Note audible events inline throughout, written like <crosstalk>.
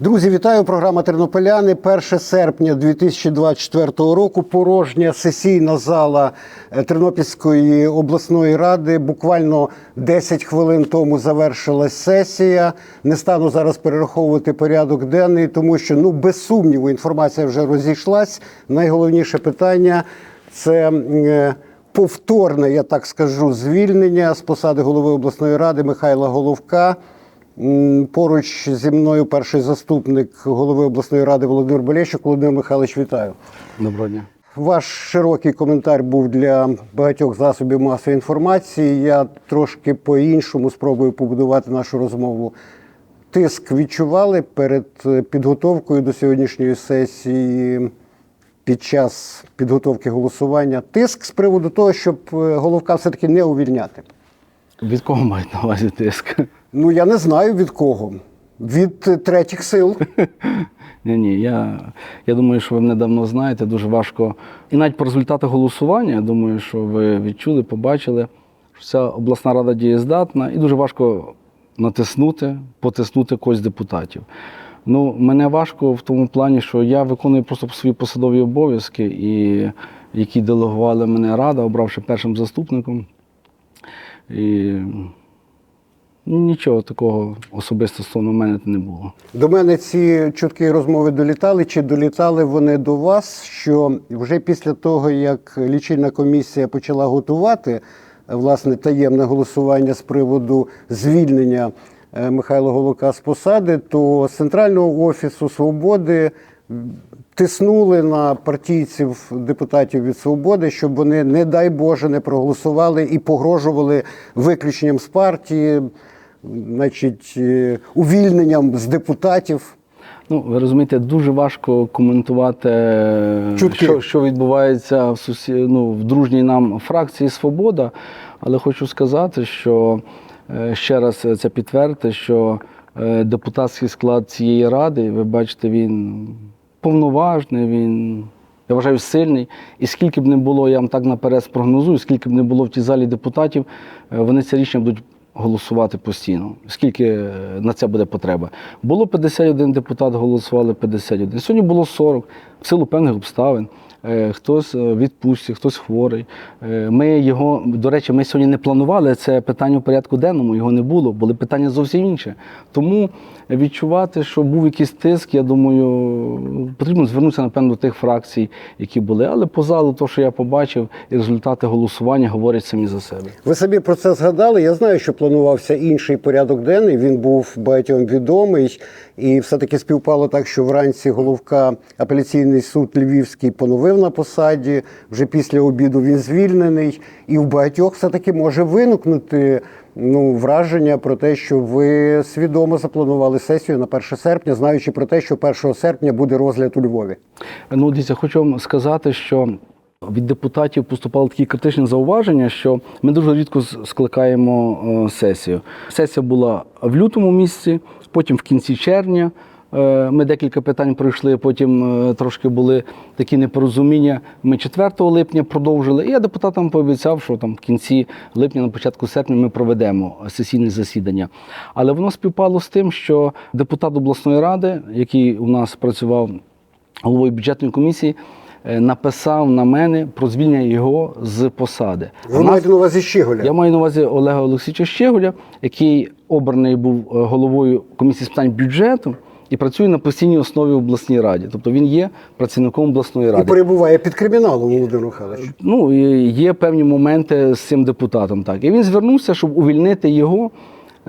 Друзі, вітаю! Програма Тернополяни. 1 серпня 2024 року. Порожня сесійна зала е, Тернопільської обласної ради. Буквально 10 хвилин тому завершилась сесія. Не стану зараз перераховувати порядок денний, тому що ну без сумніву інформація вже розійшлась. Найголовніше питання це. е, Повторне, я так скажу, звільнення з посади голови обласної ради Михайла Головка. Поруч зі мною перший заступник голови обласної ради Володимир Болєщук. Володимир Михайлович, вітаю. Доброго дня. Ваш широкий коментар був для багатьох засобів масової інформації. Я трошки по-іншому спробую побудувати нашу розмову. Тиск відчували перед е, підготовкою до сьогоднішньої сесії під час підготовки голосування. Тиск з приводу того, щоб е, головка все-таки не увільняти. Від кого мають на увазі тиск? Ну я не знаю від кого. Від е, третіх сил. <laughs> Ні, ні, я, я думаю, що ви мене давно знаєте, дуже важко. І навіть по результатах голосування, я думаю, що ви відчули, побачили, що ця обласна рада дієздатна, і дуже важко натиснути, потиснути когось депутатів. Ну, мене важко в тому плані, що я виконую просто свої посадові обов'язки, і які делегували мене рада, обравши першим заступником. І нічого такого особисто стосовно мене не було. До мене ці чутки розмови долітали. Чи долітали вони до вас? Що вже після того, як лічильна комісія почала готувати е, власне таємне голосування з приводу звільнення е, Михайла Голока з посади, то з центрального офісу свободи тиснули на партійців депутатів від свободи, щоб вони, не дай Боже, не проголосували і погрожували виключенням з партії, значить, е, увільненням з депутатів. Ну, ви розумієте, дуже важко коментувати, е, Чутки. що, що відбувається в, сусі... ну, в дружній нам фракції Свобода. Але хочу сказати, що е, ще раз це підтвердити, що депутатський склад цієї ради, ви бачите, він повноважний, він. Я вважаю сильний. І скільки б не було, я вам так наперед спрогнозую, скільки б не було в тій залі депутатів, е, вони це рішення будуть голосувати постійно. Скільки е, на це буде потреба? Було 51 депутат, голосували 51. Сьогодні було 40 в силу певних обставин. Е, Хтось відпустці, хтось хворий. Е, Ми його, до речі, ми сьогодні не планували це питання в порядку денному, його не було, були питання зовсім інші. Тому відчувати, що був якийсь тиск, я думаю, потрібно звернутися, напевно, до тих фракцій, які були. Але по залу, то, що я побачив, і результати голосування говорять самі за себе. Ви собі про це згадали. Я знаю, що планувався інший порядок денний. Він був багатьом відомий, і все-таки співпало так, що вранці головка апеляційний суд Львівський поновив на посаді. Вже після обіду він звільнений, і в багатьох все-таки може виникнути ну, враження про те, що ви свідомо запланували сесію на 1 серпня, знаючи про те, що 1 серпня буде розгляд у Львові. Ну, дивіться, хочу вам сказати, що від депутатів поступали такі критичні зауваження, що ми дуже рідко скликаємо е, сесію. Сесія була в лютому місяці, потім в кінці червня. Е, Ми декілька питань пройшли, потім е, трошки були такі непорозуміння. Ми 4 липня продовжили. І я депутатам пообіцяв, що там в кінці липня, на початку серпня ми проведемо сесійне засідання. Але воно співпало з тим, що депутат обласної ради, який у нас працював головою бюджетної комісії, е, написав на мене про звільнення його з посади. Ви маєте на увазі Щеголя? я маю на увазі Олега Олексійовича Щеголя, який обраний був головою комісії з питань бюджету і працює на постійній основі в обласній раді. Тобто він є працівником обласної ради. І перебуває під криміналом, Володимир Михайлович. Ну, є певні моменти з цим депутатом. Так. І він звернувся, щоб увільнити його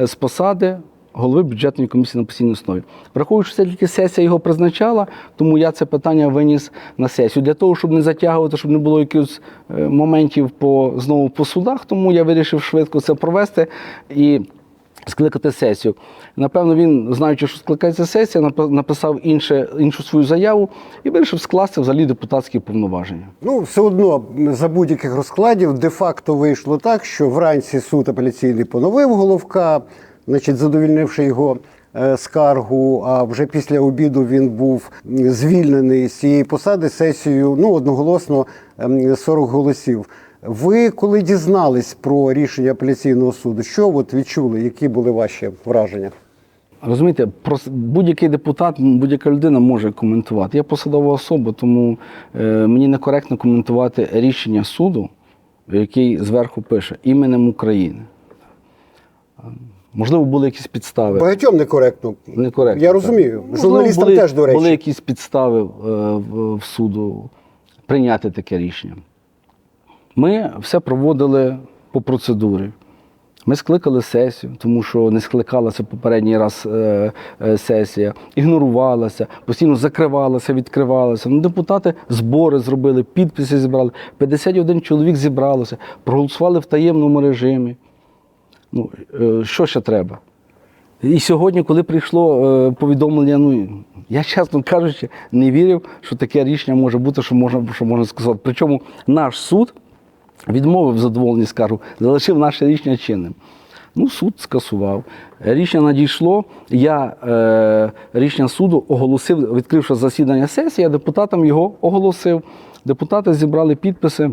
е, з посади голови бюджетної комісії на постійній основі. Враховуючи, що це тільки сесія його призначала, тому я це питання виніс на сесію. Для того, щоб не затягувати, щоб не було якихось е, моментів по, знову по судах, тому я вирішив швидко це провести і скликати сесію. Напевно, він, знаючи, що скликається сесія, напи- написав інше, іншу свою заяву і вирішив скласти взагалі депутатські повноваження. Ну, все одно за будь-яких розкладів де-факто вийшло так, що вранці суд апеляційний поновив головка, значить, задовільнивши його е, скаргу. А вже після обіду він був звільнений з цієї посади сесією ну, одноголосно ем, 40 голосів. Ви коли дізнались про рішення апеляційного суду, що от відчули, які були ваші враження? Розумієте, будь-який депутат, будь-яка людина може коментувати. Я посадова особа, тому е, мені некоректно коментувати рішення суду, який зверху пише іменем України. Можливо, були якісь підстави. Багатьом некоректно. Некоректно. Я розумію. Можливо, Журналістам були, теж, до речі. Були якісь підстави е, в, в суду прийняти таке рішення. Ми все проводили по процедурі. Ми скликали сесію, тому що не скликалася попередній раз е, е, сесія, ігнорувалася, постійно закривалася, відкривалася. Ну, депутати збори зробили, підписи зібрали. 51 чоловік зібралося, проголосували в таємному режимі. Ну, е, що ще треба? І сьогодні, коли прийшло е, повідомлення, ну я чесно кажучи, не вірив, що таке рішення може бути, що можна, що можна сказати. Причому наш суд відмовив задоволені скаргу, залишив наше рішення чинним. Ну, суд скасував. Рішення надійшло. Я е, рішення суду оголосив, відкривши засідання сесії, я депутатам його оголосив. Депутати зібрали підписи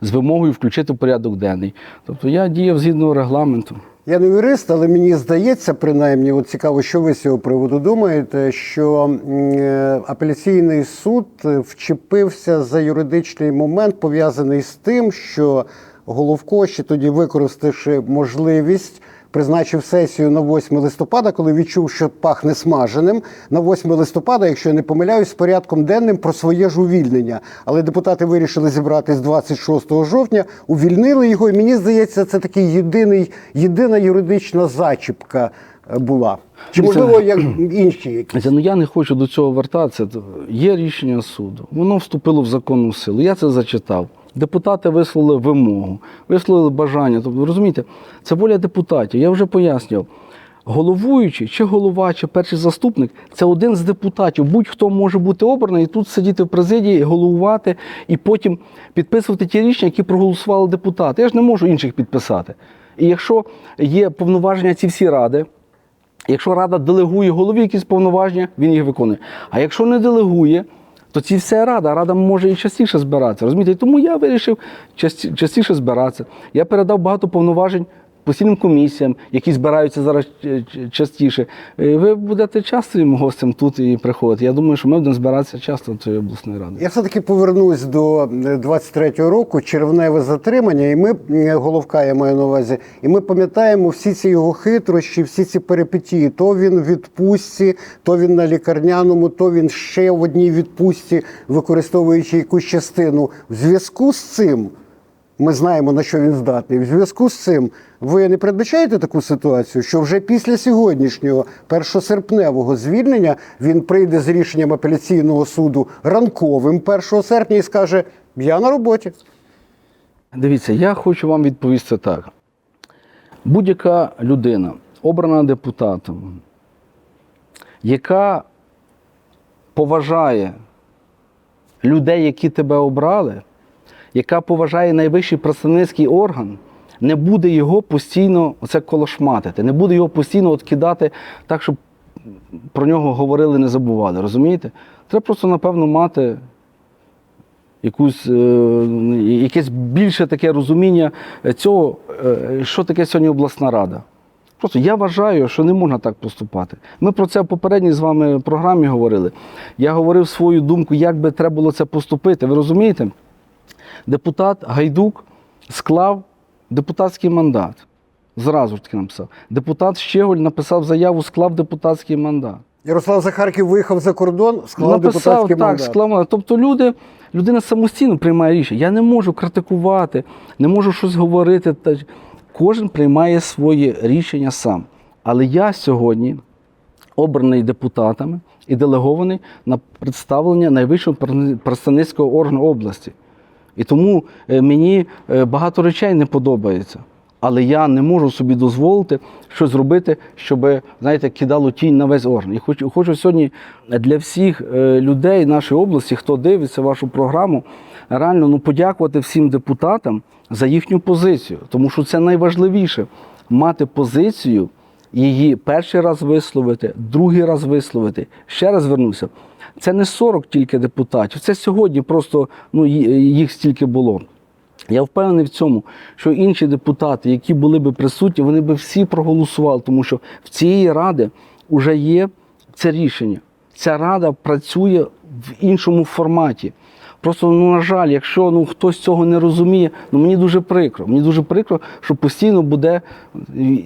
з вимогою включити в порядок денний. Тобто я діяв згідно регламенту. Я не юрист, але мені здається, принаймні, от цікаво, що ви з цього приводу думаєте, що е, апеляційний суд е, вчепився за юридичний момент, пов'язаний з тим, що Головко ще тоді, використавши можливість, призначив сесію на 8 листопада, коли відчув, що пахне смаженим. На 8 листопада, якщо я не помиляюсь, з порядком денним про своє ж увільнення. Але депутати вирішили зібратись 26 жовтня, увільнили його. І мені здається, це такий єдиний, єдина юридична зачіпка е, була. Чи можливо, як <clears throat> інші якісь? Ну я не хочу до цього вертатися. Є рішення суду. Воно вступило в законну силу. Я це зачитав. Депутати висловили вимогу, висловили бажання. Тобто, розумієте, це воля депутатів. Я вже пояснював. Головуючий, чи голова, чи перший заступник це один з депутатів. Будь-хто може бути обраний і тут сидіти в президії, головувати і потім підписувати ті рішення, які проголосували депутати. Я ж не можу інших підписати. І якщо є повноваження ці всі ради, Якщо рада делегує голові якісь повноваження, він їх виконує. А якщо не делегує, то ці все рада. Рада може і частіше збиратися. Розумієте? Тому я вирішив часті- частіше збиратися. Я передав багато повноважень постійним комісіям, які збираються зараз е, частіше. Е, Ви будете частим гостем тут і приходити. Я думаю, що ми будемо збиратися часто до цієї обласної ради. Я все-таки повернусь до 23-го року, червневе затримання, і ми, е, Головка, я маю на увазі, і ми пам'ятаємо всі ці його хитрощі, всі ці перипетії. То він в відпустці, то він на лікарняному, то він ще в одній відпустці, використовуючи якусь частину. В зв'язку з цим ми знаємо, на що він здатний. В зв'язку з цим ви не передбачаєте таку ситуацію, що вже після сьогоднішнього першосерпневого звільнення він прийде з рішенням апеляційного суду ранковим 1 серпня і скаже: Я на роботі. Дивіться, я хочу вам відповісти так. Будь-яка людина, обрана депутатом, яка поважає людей, які тебе обрали, яка поважає найвищий представницький орган, не буде його постійно оце колошматити, не буде його постійно от так, щоб про нього говорили, не забували. Розумієте? Треба просто, напевно, мати якусь, е, якесь більше таке розуміння цього, е, що таке сьогодні обласна рада. Просто я вважаю, що не можна так поступати. Ми про це в попередній з вами програмі говорили. Я говорив свою думку, як би треба було це поступити. Ви розумієте? Депутат Гайдук склав депутатський мандат. Зразу ж таки написав. Депутат Щеголь написав заяву, склав депутатський мандат. Ярослав Захарків виїхав за кордон, склав Написав, депутатський так, мандат. склав мандат. Тобто люди, людина самостійно приймає рішення. Я не можу критикувати, не можу щось говорити. Кожен приймає своє рішення сам. Але я сьогодні обраний депутатами і делегований на представлення найвищого представницького органу області. І тому е, мені е, багато речей не подобається. Але я не можу собі дозволити щось зробити, щоб, знаєте, кидало тінь на весь орган. І хочу, хочу сьогодні для всіх е, людей нашої області, хто дивиться вашу програму, реально ну, подякувати всім депутатам за їхню позицію. Тому що це найважливіше мати позицію, її перший раз висловити, другий раз висловити. Ще раз звернуся. Це не 40 тільки депутатів, це сьогодні просто ну, їх стільки було. Я впевнений в цьому, що інші депутати, які були би присутні, вони би всі проголосували, тому що в цієї ради вже є це рішення. Ця рада працює в іншому форматі. Просто, ну, на жаль, якщо ну, хтось цього не розуміє, ну мені дуже прикро. Мені дуже прикро, що постійно буде.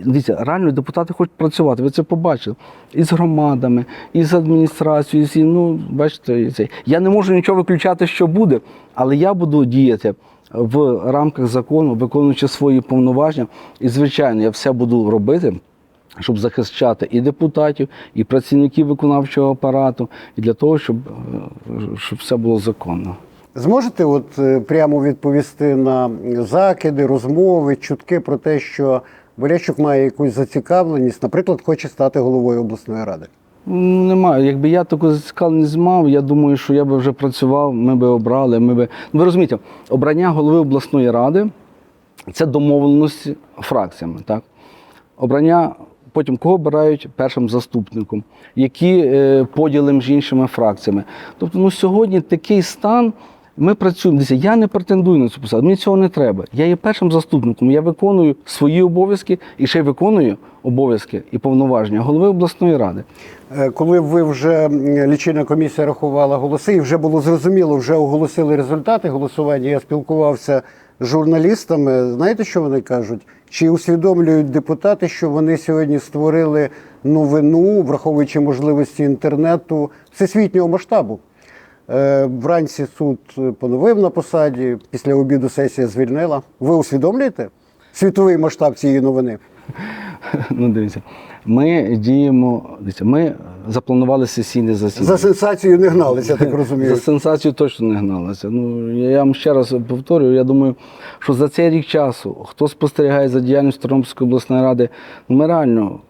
Дивіться, реально депутати хочуть працювати. Ви це побачили. І з громадами, і з адміністрацією, і ну, бачите, і це. я не можу нічого виключати, що буде, але я буду діяти в рамках закону, виконуючи свої повноваження. І, звичайно, я все буду робити щоб захищати і депутатів, і працівників виконавчого апарату, і для того, щоб, е, щоб все було законно. Зможете от е, прямо відповісти на закиди, розмови, чутки про те, що Борячук має якусь зацікавленість, наприклад, хоче стати головою обласної ради? Немає. Якби я таку зацікавленість мав, я думаю, що я би вже працював, ми би обрали. Ми би... Ну, ви розумієте, обрання голови обласної ради це домовленості фракціями. Так? Обрання, потім кого обирають першим заступником, які е, поділи між іншими фракціями. Тобто, ну, сьогодні такий стан. Ми працюємо. Я не претендую на цю посаду, мені цього не треба. Я є першим заступником, я виконую свої обов'язки і ще виконую обов'язки і повноваження голови обласної ради. Е, Коли ви вже лічильна комісія рахувала голоси, і вже було зрозуміло, вже оголосили результати голосування. Я спілкувався з журналістами. Знаєте, що вони кажуть? Чи усвідомлюють депутати, що вони сьогодні створили новину, враховуючи можливості інтернету всесвітнього масштабу? Е, Вранці суд поновив на посаді, після обіду сесія звільнила. Ви усвідомлюєте світовий масштаб цієї новини? Ну, дивіться, ми діємо. Ми запланували сесійне засідання. За сенсацією не гналися, так <laughs> розумію. За сенсацію точно не гналися. Ну я вам ще раз повторюю. Я думаю, що за цей рік часу, хто спостерігає за діяльністю Тернопільської обласної ради, ну ми реально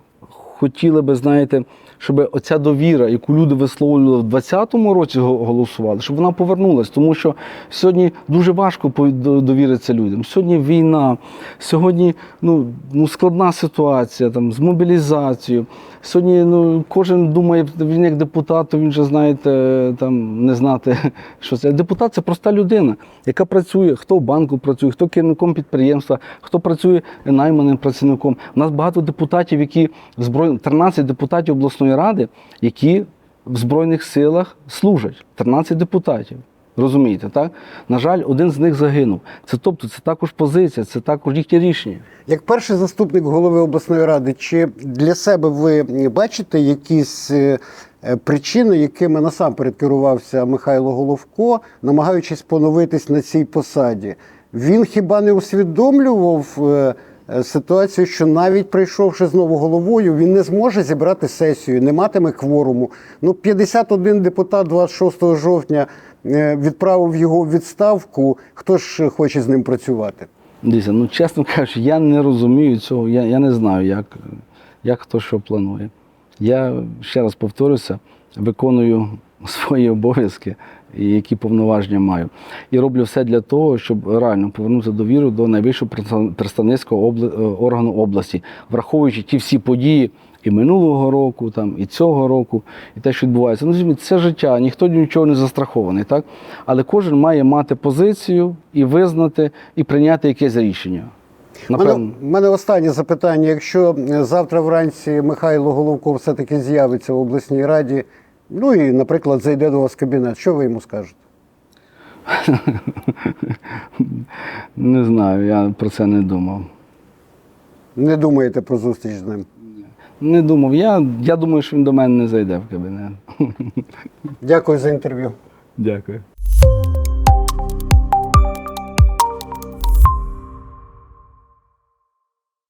хотіли би, знаєте, щоб оця довіра, яку люди висловлювали в 2020 році, голосували, щоб вона повернулася. Тому що сьогодні дуже важко довіритися людям. Сьогодні війна, сьогодні ну, ну, складна ситуація там, з мобілізацією. Сьогодні ну, кожен думає, він як депутат, він же, знаєте, там не знати, <laughs> що це. Депутат це проста людина, яка працює, хто в банку працює, хто керівником підприємства, хто працює найманим працівником. У нас багато депутатів, які в зброй... 13 депутатів обласної ради, які в Збройних силах служать. 13 депутатів. Розумієте, так? На жаль, один з них загинув. Це тобто, це також позиція, це також їхнє рішення. Як перший заступник голови обласної ради, чи для себе ви бачите якісь е, причини, якими насамперед керувався Михайло Головко, намагаючись поновитись на цій посаді? Він хіба не усвідомлював е, ситуацію, що навіть прийшовши знову головою, він не зможе зібрати сесію, не матиме кворуму. Ну, 51 депутат 26 жовтня е, відправив його у відставку. Хто ж хоче з ним працювати? Дивіться, ну чесно кажучи, я не розумію цього, я, я не знаю, як, як хто що планує. Я ще раз повторюся, виконую свої обов'язки і які повноваження маю. І роблю все для того, щоб реально повернути довіру до найвищого представ- представницького е, органу області, враховуючи ті всі події і минулого року, там, і цього року, і те, що відбувається. Ну, це життя, ніхто нічого не застрахований, так? Але кожен має мати позицію і визнати, і прийняти якесь рішення. У Напевно. мене, мене останнє запитання. Якщо е, завтра вранці Михайло Головко все-таки з'явиться в обласній раді, ну і, наприклад, зайде до вас в кабінет, що ви йому скажете? <laughs> Не знаю, я про це не думав. Не думаєте про зустріч з ним? Не думав. Я, я думаю, що він до мене не зайде в кабінет. Дякую за інтерв'ю. Дякую.